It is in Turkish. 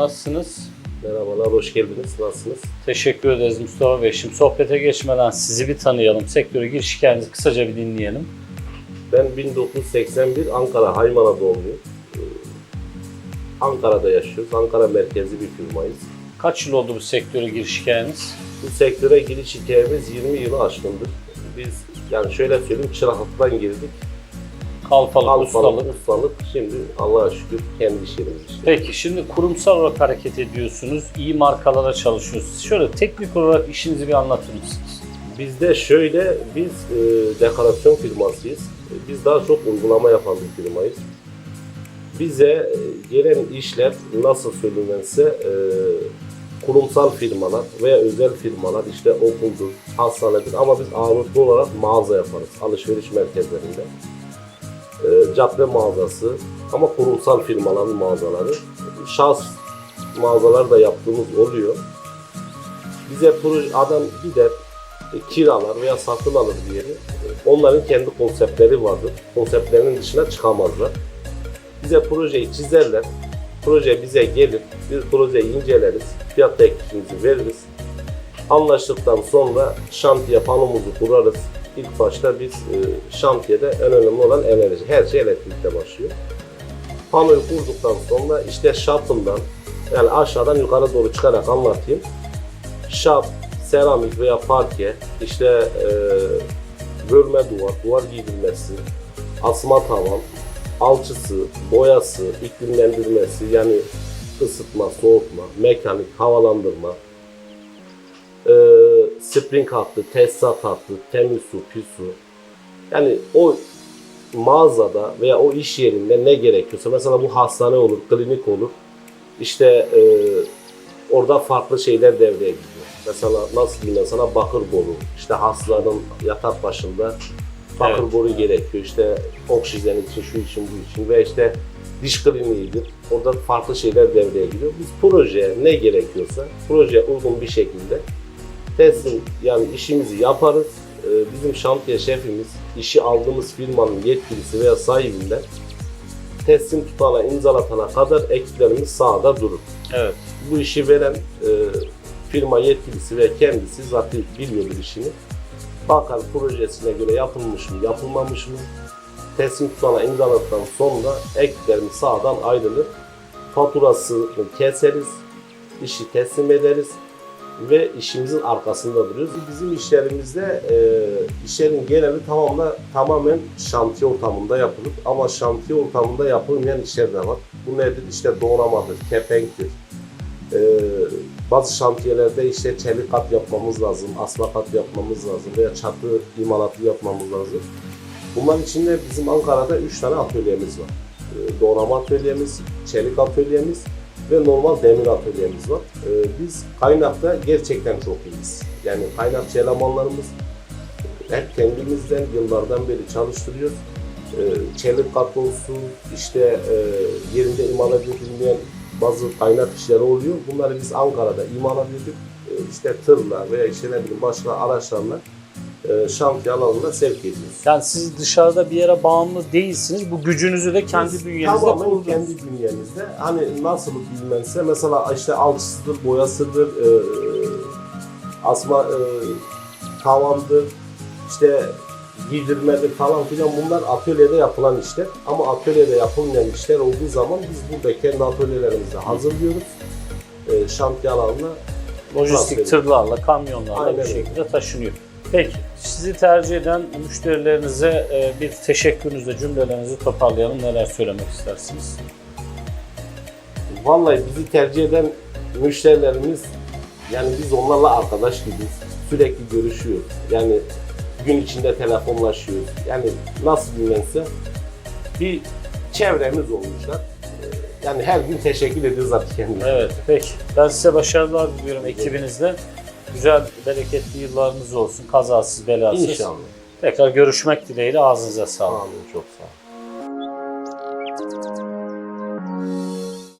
nasılsınız? Merhabalar, hoş geldiniz. Nasılsınız? Teşekkür ederiz Mustafa Bey. Şimdi sohbete geçmeden sizi bir tanıyalım. Sektöre giriş hikayenizi kısaca bir dinleyelim. Ben 1981 Ankara Haymana doğumluyum. Ee, Ankara'da yaşıyoruz. Ankara merkezli bir firmayız. Kaç yıl oldu bu sektöre giriş hikayeniz? Bu sektöre giriş hikayemiz 20 yılı aşkındır. Biz yani şöyle söyleyeyim çıraklıktan girdik. Kalfalık, Alfalık, ustalık. ustalık. Şimdi Allah'a şükür kendi iş yerimiz işte. Peki şimdi kurumsal olarak hareket ediyorsunuz. İyi markalara çalışıyorsunuz. Şöyle teknik olarak işinizi bir anlatır mısınız? Bizde şöyle, biz e, dekorasyon firmasıyız. Biz daha çok uygulama yapan bir firmayız. Bize e, gelen işler nasıl söylenirse e, kurumsal firmalar veya özel firmalar işte okuldur, hastanedir ama biz ağırlıklı olarak mağaza yaparız alışveriş merkezlerinde. E, cadde mağazası ama kurumsal firmaların mağazaları. Şahs mağazalar da yaptığımız oluyor. Bize proje adam gider e, kiralar veya satın alır bir Onların kendi konseptleri vardır. Konseptlerinin dışına çıkamazlar. Bize projeyi çizerler. Proje bize gelir. Biz projeyi inceleriz. Fiyat teklifimizi veririz. Anlaştıktan sonra şantiye panomuzu kurarız. İlk başta biz e, şantiyede en önemli olan enerji. Her şey elektrikle başlıyor. Panoyu kurduktan sonra işte şatından yani aşağıdan yukarı doğru çıkarak anlatayım. Şap, seramik veya parke, işte e, bölme duvar, duvar giydirmesi, asma tavan, alçısı, boyası, iklimlendirmesi yani ısıtma, soğutma, mekanik, havalandırma, spring hattı, tesisat hattı, temiz su, pis su. Yani o mağazada veya o iş yerinde ne gerekiyorsa mesela bu hastane olur, klinik olur. İşte e, orada farklı şeyler devreye giriyor. Mesela nasıl diyeyim sana bakır boru. İşte hastaların yatak başında bakır Evet. boru gerekiyor. İşte oksijen için, şu için, bu için ve işte diş kliniğidir. Orada farklı şeyler devreye giriyor. Biz projeye ne gerekiyorsa projeye uygun bir şekilde teslim yani işimizi yaparız. Ee, Bizim şantiye şefimiz işi aldığımız firmanın yetkilisi veya sahibinden teslim tutana, imzalatana kadar ekiplerimiz sahada durur Evet. bu işi veren e, firma yetkilisi ve kendisi zaten biliyordur işini. Bakar projesine göre yapılmış mı, yapılmamış mı? Teslim tutana imzaladıktan sonra ekiplerimiz sahadan ayrılır. Faturasını keseriz, işi teslim ederiz ve işimizin arkasında duruyoruz. Bizim işlerimizde e, işlerin geneli tamamla, tamamen şantiye ortamında yapılır. Ama şantiye ortamında yapılmayan işler de var. Bu nedir? İşte doğramadır, kepenktir, ee, bazı şantiyelerde işte çelik kat yapmamız lazım, asma kat yapmamız lazım veya çatı imalatı yapmamız lazım. Bunların içinde bizim Ankara'da 3 tane atölyemiz var. Ee, doğrama atölyemiz, çelik atölyemiz ve normal demir atölyemiz var. Ee, biz kaynakta gerçekten çok iyiyiz. Yani kaynakçı elemanlarımız hep kendimizden yıllardan beri çalıştırıyoruz. Ee, çelik kat olsun, işte e, yerinde imalat edilmeyen bazı kaynak işleri oluyor. Bunları biz Ankara'da imalat edip e, işte tırla veya işte ne bileyim başka araçlarla e, alanına sevk ediyoruz. Yani siz dışarıda bir yere bağımlı değilsiniz. Bu gücünüzü de kendi Biz bünyenizde tamamen kurdunuz. kendi bünyemizde. Hani nasıl bilmezse mesela işte alçısıdır, boyasıdır, e, asma e, tavandır, işte giydirmedir falan filan bunlar atölyede yapılan işler. Ama atölyede yapılmayan işler olduğu zaman biz burada kendi atölyelerimizde hazırlıyoruz. E, şantiye alanına Lojistik tırlarla, kamyonlarla Aynen öyle. şekilde taşınıyor. Peki, sizi tercih eden müşterilerinize e, bir teşekkürünüzle cümlelerinizi toparlayalım. Neler söylemek istersiniz? Vallahi bizi tercih eden müşterilerimiz yani biz onlarla arkadaş gibiyiz. Sürekli görüşüyoruz. Yani gün içinde telefonlaşıyoruz. Yani nasıl diyeyimse bir çevremiz olmuşlar. Ee, Yani her gün teşekkür ediyoruz artık kendilerine. Evet, peki. Ben size başarılar diliyorum ekibinizle. Güzel, bereketli yıllarınız olsun. Kazasız, belasız. İnşallah. Tekrar görüşmek dileğiyle ağzınıza sağlık. Amin. Çok sağ olun.